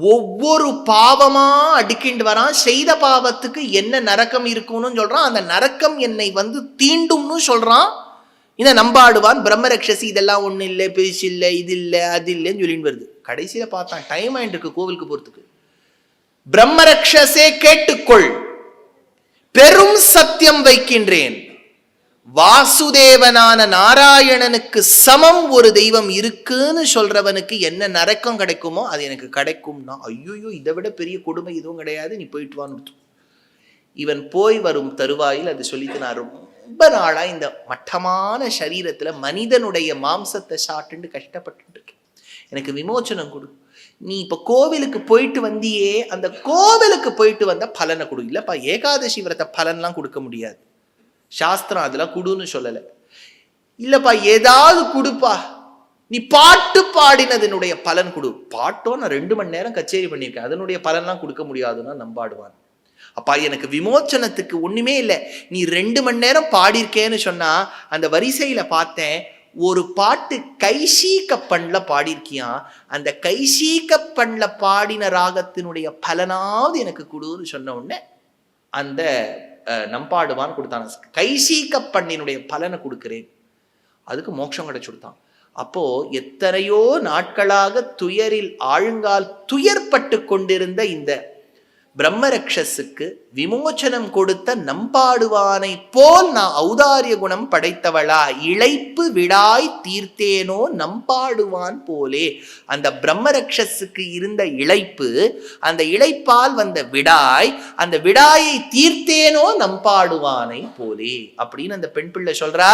ஒவ்வொரு பாவமா அடிக்கிண்டு வரான். செய்த பாவத்துக்கு என்ன நரக்கம் இருக்கும்னு சொல்றான். அந்த நரக்கம் என்னை வந்து தீண்டும்னு சொல்றான். இதை நம்பாடுவான். பிரம்மரக்ஷசி இதெல்லாம் ஒண்ணு இல்லை பெருசு இல்லை இது இல்லை அது இல்லைன்னு சொல்லிட்டு வருது. கடைசியில பார்த்தான். டைம் ஆயிட்டு இருக்கு கோவிலுக்கு போறதுக்கு. பிரம்மரக்ஷசே கேட்டுக்கொள். பெரும் சத்தியம் வைக்கின்றேன். வாசுதேவனான நாராயணனுக்கு சமம் ஒரு தெய்வம் இருக்குன்னு சொல்றவனுக்கு என்ன நரக்கம் கிடைக்குமோ அது எனக்கு கிடைக்கும்னா ஐயோயோ இதை விட பெரிய கொடுமை எதுவும் கிடையாது நீ போயிட்டு வான்னு இவன் போய் வரும் தருவாயில் அது சொல்லிட்டு நான் ரொம்ப நாளா இந்த மட்டமான சரீரத்துல மனிதனுடைய மாம்சத்தை சாப்பிட்டுட்டு கஷ்டப்பட்டு இருக்கேன் எனக்கு விமோச்சனம் கொடு. நீ இப்ப கோவிலுக்கு போயிட்டு வந்தியே அந்த கோவிலுக்கு போயிட்டு வந்த பலனை கொடு. இல்லப்பா ஏகாதசி விரத பலன்லாம் கொடுக்க முடியாது. சாஸ்திரம் அதெல்லாம் குடுன்னு சொல்லலை. இல்லைப்பா ஏதாவது கொடுப்பா. நீ பாட்டு பாடினதனுடைய பலன் கொடு. பாட்டோ நான் ரெண்டு மணி நேரம் கச்சேரி பண்ணியிருக்கேன். அதனுடைய பலன்லாம் கொடுக்க முடியாதுன்னா நம்பாடுவான். அப்பா எனக்கு விமோச்சனத்துக்கு ஒண்ணுமே இல்லை. நீ ரெண்டு மணி நேரம் பாடியிருக்கேன்னு சொன்னா அந்த வரிசையில பார்த்தேன் ஒரு பாட்டு கைசீக்க பண்ணல பாடியிருக்கியா? அந்த கைசீக்க பண்ணல பாடின ராகத்தினுடைய பலனாவது எனக்கு கொடுன்னு சொன்ன உடனே அந்த நம்பாடுவான்னு நம்பாடுவான் கொடுத்தான். கைசீக்க பண்ணினுடைய பலனை கொடுக்கிறேன். அதுக்கு மோட்சம் கிடைச்சுடுத்தான் அப்போ எத்தனையோ நாட்களாக துயரில் ஆழுங்கால் துயர்பட்டு கொண்டிருந்த இந்த பிரம்மரக்ஷஸுக்கு விமோச்சனம் கொடுத்த நம்பாடுவானை போல் நான் ஔதாரிய குணம் படைத்தவளா இழைப்பு விடாய் தீர்த்தேனோ நம்பாடுவான் போலே. அந்த பிரம்மரக்ஷஸுக்கு இருந்த இழைப்பு அந்த இழைப்பால் வந்த விடாய் அந்த விடாயை தீர்த்தேனோ நம்பாடுவானை போலே. அப்படின்னு அந்த பெண் பிள்ளை சொல்றா.